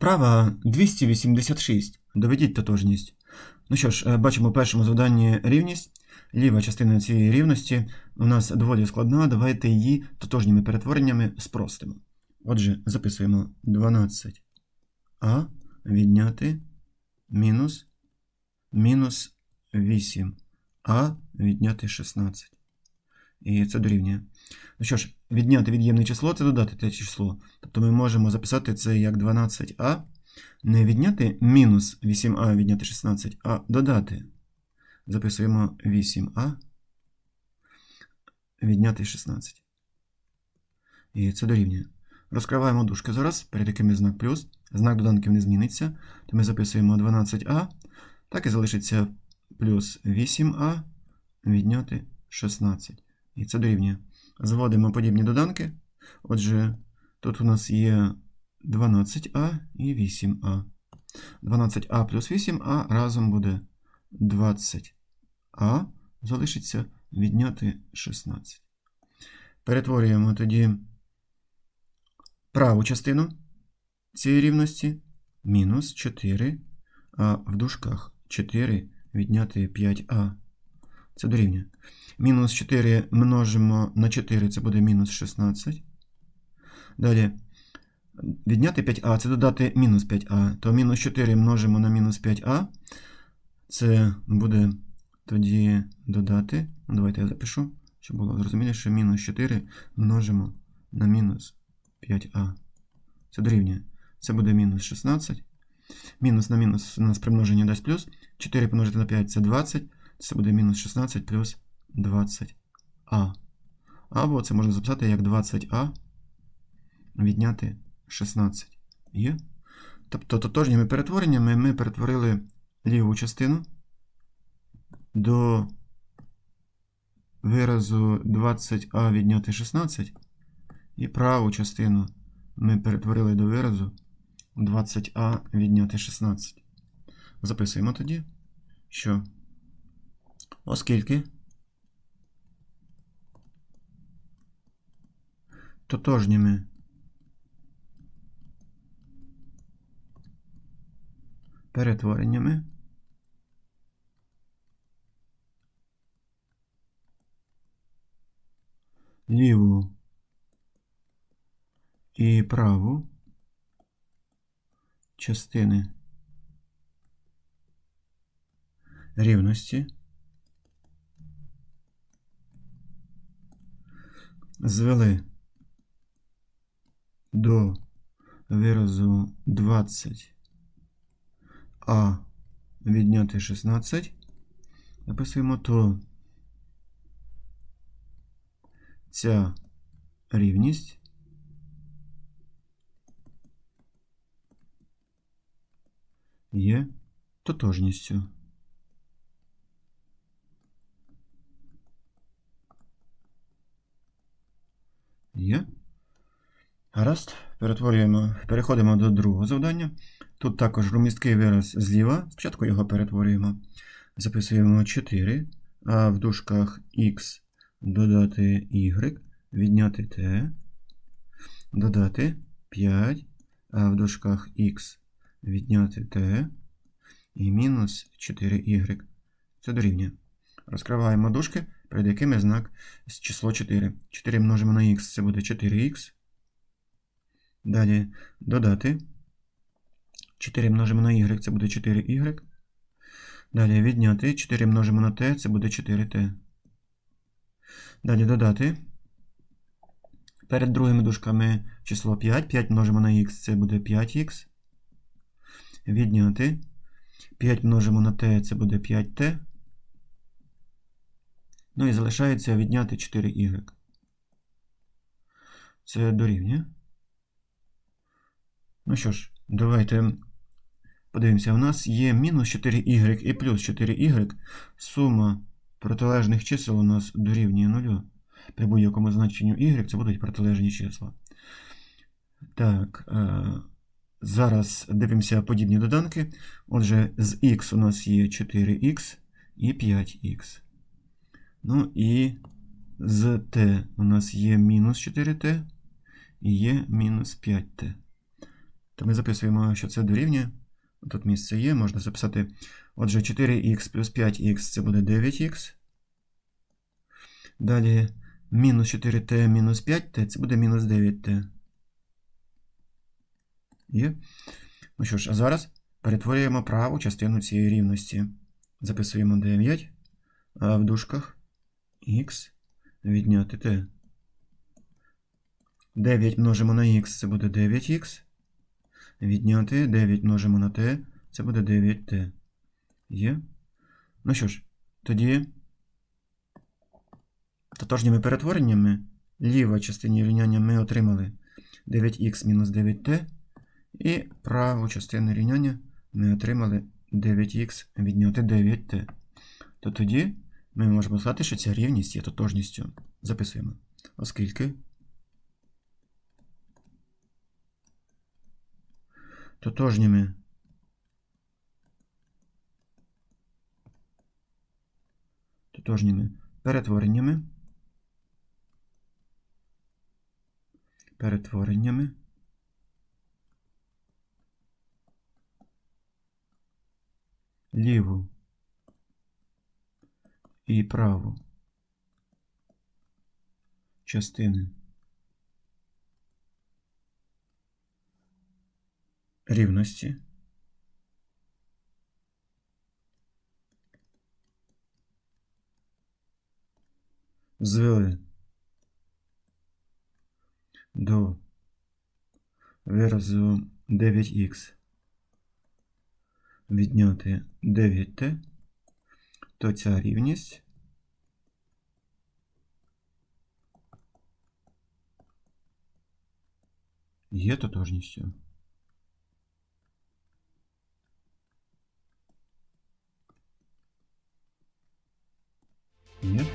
Вправа 286. Доведіть тотожність. Ну що ж, е, бачимо в першому завданні рівність. Ліва частина цієї рівності у нас доволі складна. Давайте її тотожніми перетвореннями спростимо. Отже, записуємо 12а відняти мінус мінус 8а відняти 16. І це дорівнює. Ну що ж, відняти від'ємне число це додати те число. Тобто ми можемо записати це як 12а. Не відняти мінус 8а відняти 16, а додати. Записуємо 8а відняти 16. І це дорівнює. Розкриваємо дужки зараз, перед якими знак плюс. Знак доданків не зміниться. То ми записуємо 12а. Так і залишиться плюс 8а відняти 16. І це дорівнює. Зводимо подібні доданки. Отже, тут у нас є 12а і 8а. 12а плюс 8а разом буде 20а. Залишиться відняти 16. Перетворюємо тоді праву частину цієї рівності мінус 4, а в дужках 4 відняти 5а. Це дорівнює. Мінус 4 множимо на 4, це буде мінус 16. Далі відняти 5а це додати мінус 5а. То мінус 4 множимо на мінус 5а. Це буде тоді додати. Ну, давайте я запишу, щоб було зрозуміліше. Мінус 4 множимо на мінус 5а. Це дорівнює. Це буде мінус 16. Мінус на мінус у нас примноження дасть плюс. 4 помножити на 5 це 20. Це буде мінус 16 плюс 20а. Або це можна записати як 20а відняти 16. Є? Тобто тотожніми перетвореннями ми перетворили ліву частину до виразу 20а відняти 16. І праву частину ми перетворили до виразу 20а відняти 16. Записуємо тоді, що оскільки? Тотожніми. Перетвореннями. Ліву і праву частини рівності звели до виразу 20 а відняти 16, написуємо, то ця рівність є тотожністю. Є. Гаразд. Перетворюємо, переходимо до другого завдання. Тут також громісткий вираз зліва. Спочатку його перетворюємо. Записуємо 4, а в дужках x додати y, відняти t, додати 5, а в дужках x відняти t і мінус 4y. Це дорівнює. Розкриваємо дужки, перед якими знак з число 4. 4 множимо на x, це буде 4х. Далі додати. 4 множимо на y, це буде 4y. Далі відняти. 4 множимо на t, це буде 4t. Далі додати. Перед другими дужками число 5. 5 множимо на х, це буде 5х. Відняти. 5 множимо на t, це буде 5t. Ну і залишається відняти 4y. Це дорівнює. Ну що ж, давайте подивимося. У нас є мінус 4y і плюс 4y. Сума протилежних чисел у нас дорівнює 0. При будь-якому значенню y це будуть протилежні числа. Так, е, зараз дивимося подібні доданки. Отже, з x у нас є 4х і 5х. Ну і з t у нас є мінус 4t і є мінус 5t. то ми записуємо, що це дорівнює. Тут місце є, можна записати. Отже, 4х плюс 5х це буде 9х. Далі мінус 4t мінус 5t це буде мінус 9t. Є. Ну що ж, а зараз перетворюємо праву частину цієї рівності. Записуємо 9, в дужках х відняти t. 9 множимо на х, це буде 9х. Відняти 9 множимо на t, це буде 9t. Є. Ну що ж, тоді тотожніми перетвореннями ліва частині рівняння ми отримали 9х мінус 9t. І праву частину рівняння ми отримали 9х відняти 9t. То тоді ми можемо сказати, що ця рівність є тотожністю. Записуємо. Оскільки тотожніми тотожніми перетвореннями перетвореннями ліву і праву частини. Рівності. Звели. До. Виразу 9х відняти 9t, то ця рівність є тотожністю. Є.